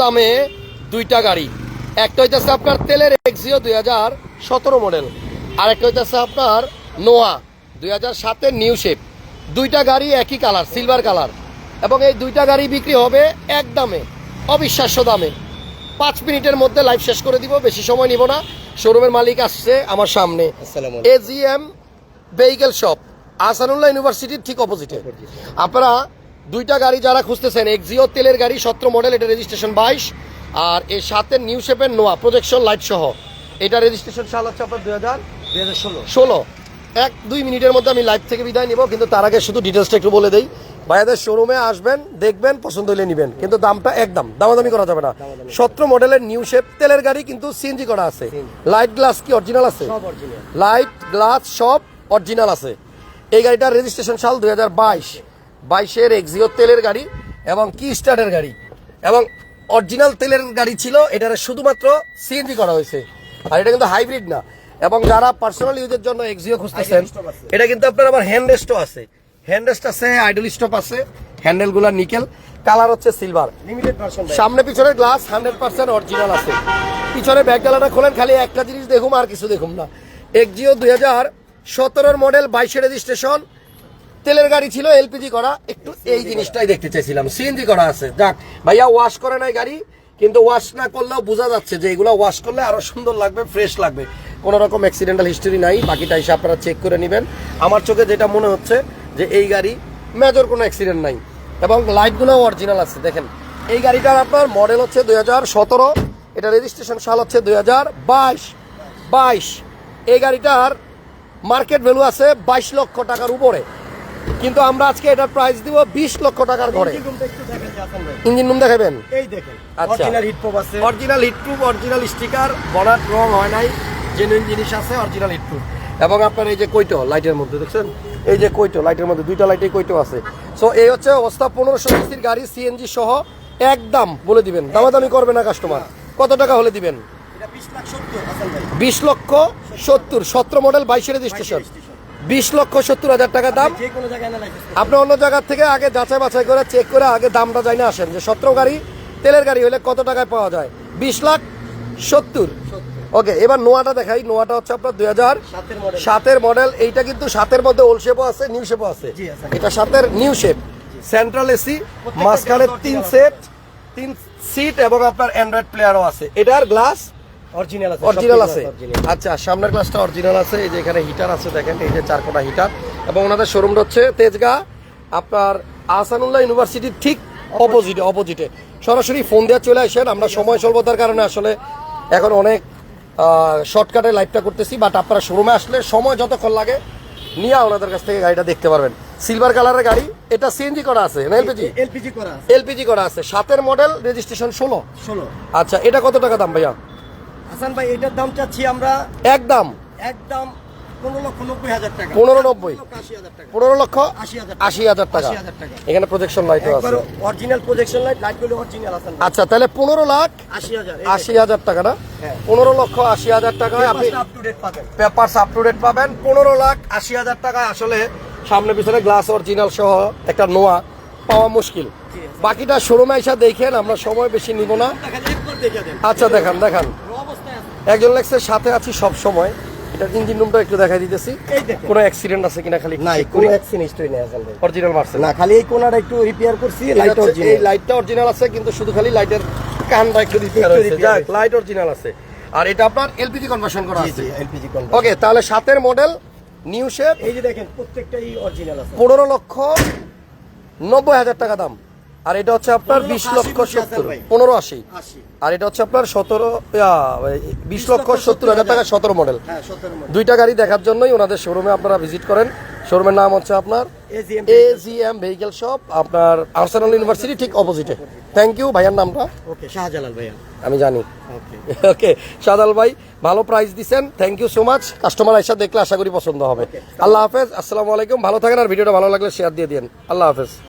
দামে দুইটা গাড়ি। একটা হইতেছে আপনার তেলের এক্সিও দুই হাজার সতেরো মডেল আর একটা হইতেছে আপনার নোয়া দুই হাজার সাতের নিউ শেপ দুইটা গাড়ি একই কালার সিলভার কালার এবং এই দুইটা গাড়ি বিক্রি হবে এক দামে অবিশ্বাস্য দামে। পাঁচ মিনিটের মধ্যে লাইভ শেষ করে দিব বেশি সময় নিব না। শোরুমের মালিক আসছে আমার সামনে। এজিএম ভেহিকেল শপ আসানুল্লাহ ইউনিভার্সিটির ঠিক অপোজিটে আপনারা দুইটা গাড়ি যারা খুঁজতেছেন এক্সিও তেলের গাড়ি সতেরো মডেল এটা রেজিস্ট্রেশন বাইশ। আর এর সাথে নিউ শেপের নোয়া প্রজেকশন লাইট সহ। এটা রেজিস্ট্রেশন সাল হচ্ছে আপনার দুই হাজার দুই হাজার ষোলো। ষোলো। এক দুই মিনিটের মধ্যে আমি লাইভ থেকে বিদায় নিব কিন্তু তার আগে শুধু ডিটেলসটা একটু বলে দেই। ভাইয়াদের শোরুমে আসবেন দেখবেন পছন্দ হলে নেবেন। কিন্তু দামটা একদম দামাদামি করা যাবে না। সতেরো মডেলের নিউ শেপ তেলের গাড়ি কিন্তু সিএনজি করা আছে। লাইট গ্লাস কি অরিজিনাল আছে? লাইট গ্লাস সব অরিজিনাল আছে। এই গাড়িটার রেজিস্ট্রেশন সাল দুই হাজার বাইশ। বাইশের এক্সিও তেলের গাড়ি এবং কি স্টার্টের গাড়ি। এবং অরিজিনাল তেলের গাড়ি ছিল এটার শুধুমাত্র সিএনজি করা হয়েছে। আর এটা কিন্তু হাইব্রিড না। এবং যারা পার্সোনাল ইউজের জন্য এক্সিও খুঁজতেছেন এটা কিন্তু আপনার আবার হ্যান্ড রেস্টও আছে। হ্যান্ড রেস্ট আছে আইডল স্টপ আছে হ্যান্ডেলগুলো নিকেল কালার হচ্ছে সিলভার লিমিটেড ভার্সন সামনে পিছনের গ্লাস হান্ড্রেড পার্সেন্ট অরিজিনাল আছে। পিছনে ব্যাগ ডালাটা খোলেন খালি একটা জিনিস দেখুম আর কিছু দেখুম না। এক্সিও দুই হাজার সতেরোর মডেল বাইশে রেজিস্ট্রেশন তেলের গাড়ি ছিল এলপিজি করা। একটু এই জিনিসটাই দেখতে চাইছিলাম। সিএনজি করা আছে। যাক ভাইয়া ওয়াশ করে নাই গাড়ি কিন্তু ওয়াশ না করলেও বোঝা যাচ্ছে যে এগুলো ওয়াশ করলে আরও সুন্দর লাগবে ফ্রেশ লাগবে। কোনো রকম অ্যাক্সিডেন্টাল হিস্টোরি নাই বাকিটা এসে আপনারা চেক করে নেবেন। আমার চোখে যেটা মনে হচ্ছে যে এই গাড়ি মেজর কোনো অ্যাক্সিডেন্ট নাই। এবং লাইটগুলোও অরিজিনাল আছে দেখেন। এই গাড়িটার আপনার মডেল হচ্ছে দুই হাজার সতেরো এটা রেজিস্ট্রেশন সাল হচ্ছে দুই হাজার বাইশ। বাইশ। এই গাড়িটার মার্কেট ভ্যালু আছে বাইশ লক্ষ টাকার উপরে। কিন্তু আমরা আজকে এটার প্রাইস দিব বিশ লক্ষ টাকার ঘরে। ইঞ্জিন রুম দেখাবেন? এই দেখেন আচ্ছা। Original heatproof original sticker bonnet রং হয় নাই জেনুইন জিনিস আছে অরিজিনাল হিটপ্রুফ এবং আপনার এই যে কৈটো লাইটের মধ্যে দেখছেন? এই যে কৈটো লাইটের মধ্যে দুইটা লাইটে কৈটো আছে। সো এই হচ্ছে অবস্থা পনেরোশো সিসির গাড়ি সিএনজি সহ একদম বলে দিবেন। দামাদামি করবে না কাস্টমার কত টাকা হলে দিবেন? এটা বিশ লাখ সত্তর হাসান ভাই। বিশ লক্ষ সত্তর সতেরো মডেল বাইশে রেজিস্ট্রেশন বিশ লক্ষ সত্তর হাজার টাকা দাম। আপনি অন্য জায়গার থেকে আগে যাচাই বাছাই করে চেক করে আগে দামটা জানি আসেন যে সতেরো গাড়ি তেলের গাড়ি হলে কত টাকায় পাওয়া যায়। বিশ লাখ সত্তর। ওকে এবার নোয়াটা দেখাই। নোয়াটা হচ্ছে আপনার দুই হাজার সাতের মডেল এইটা কিন্তু সাতের মধ্যে ওল্ড শেপও আছে নিউ শেপও আছে। এটা সাতের নিউ শেপ সেন্ট্রাল এসি মাঝখানে তিন সেট তিন সিট এবং আপনার অ্যান্ড্রয়েড প্লেয়ারও আছে। এটার গ্লাস অরিজিনাল আছে অরিজিনাল আছে। অরিজিনাল আচ্ছা সামনের গ্লাসটা অরিজিনাল আছে এই যে এখানে হিটার আছে দেখেন এই যে চার কোটা হিটার এবং ওনাদের শোরুমটা হচ্ছে তেজগাঁ আপনার আহসানুল্লাহ ইউনিভার্সিটির ঠিক অপোজিটে অপোজিটে সরাসরি ফোন দিয়ে চলে আসেন আমরা সময় স্বল্পতার কারণে আসলে এখন অনেক শর্টকাটে লাইভটা করতেছি বাট আপনারা শোরুমে আসলে সময় যতক্ষণ লাগে নিয়ে ওনাদের কাছ থেকে গাড়িটা দেখতে পারবেন। সিলভার কালারের গাড়ি এটা সিএনজি করা আছে না এলপিজি এলপিজি করা আছে। এলপিজি করা আছে সাতের মডেল রেজিস্ট্রেশন ষোলো। ষোলো। আচ্ছা এটা কত টাকা দাম ভাইয়া? হাসান ভাই এটার দাম চাচ্ছি আমরা একদম। একদম পনেরো নব্বই পনেরো লক্ষ আশি হাজার টাকা। এখানে প্রজেকশন আছে। অরিজিনাল প্রজেকশন লাইট লাইটগুলো অরিজিনাল হাসান আচ্ছা তাহলে পনেরো লাখ আশি হাজার টাকা না? হ্যাঁ। পনেরো লক্ষ আশি হাজার টাকায় আপনি আপ টু ডেট পাবেন। আপ টু ডেট পাবেন। পনেরো লাখ আশি হাজার টাকায় আসলে সামনে পিছনে গ্লাস অরিজিনাল সহ একটা নোয়া পাওয়া মুশকিল। বাকিটা শোরুমে এসে দেখেন আমরা সময় বেশি নিব না। আচ্ছা দেখান দেখান। একজন লেগসের সাথে আছি সব সময়। এটা ইঞ্জিন রুমটা একটু দেখাই দিতেছি। কোনো অ্যাক্সিডেন্ট আছে কিনা খালি নাই কোনো অ্যাক্সিডেন্ট হিস্টরি নেই ভাই অরিজিনাল মারছে না খালি এই কোনাটা একটু রিপেয়ার করছি লাইট লাইট এই অরিজিনাল লাইটটা অরিজিনাল আছে কিন্তু শুধু খালি লাইটের কানটা একটু একটু হয়েছে। যাক লাইট অরিজিনাল আছে। আর এটা আপনার এলপিজি কনভার্সন করা আছে। জি এলপিজি কোন ওকে তাহলে সাতের মডেল নিউ শেপ এই যে দেখেন প্রত্যেকটাই অরিজিনাল আছে। পনেরো লক্ষ নব্বই হাজার টাকা দাম। আর এটা হচ্ছে আপনার বিশ লক্ষ সত্তর। পনেরো আশি। আর এটা হচ্ছে আপনার সতেরো বিশ লক্ষ সত্তর হাজার টাকা সতেরো মডেল হ্যাঁ দুইটা গাড়ি দেখার জন্যই ওনাদের শোরুমে আপনারা ভিজিট করেন। শোরুমের নাম হচ্ছে আপনার A G M vehicle shop আপনার আর্সেনাল ইউনিভার্সিটি ঠিক অপোজিটে থ্যাংক ইউ ভাইয়ার নামটা? ওকে শাহজালাল ভাইয়া। আমি জানি। ওকে ওকে সাদাল ভাই ভালো প্রাইস দিচ্ছেন thank you so much customer আইসা দেখলে আশা করি পছন্দ হবে। আল্লাহ হাফেজ আসসালামু আলাইকুম। ভালো থাকেন আর ভিডিওটা ভালো লাগলে শেয়ার দিয়ে দিন আল্লাহ হাফেজ।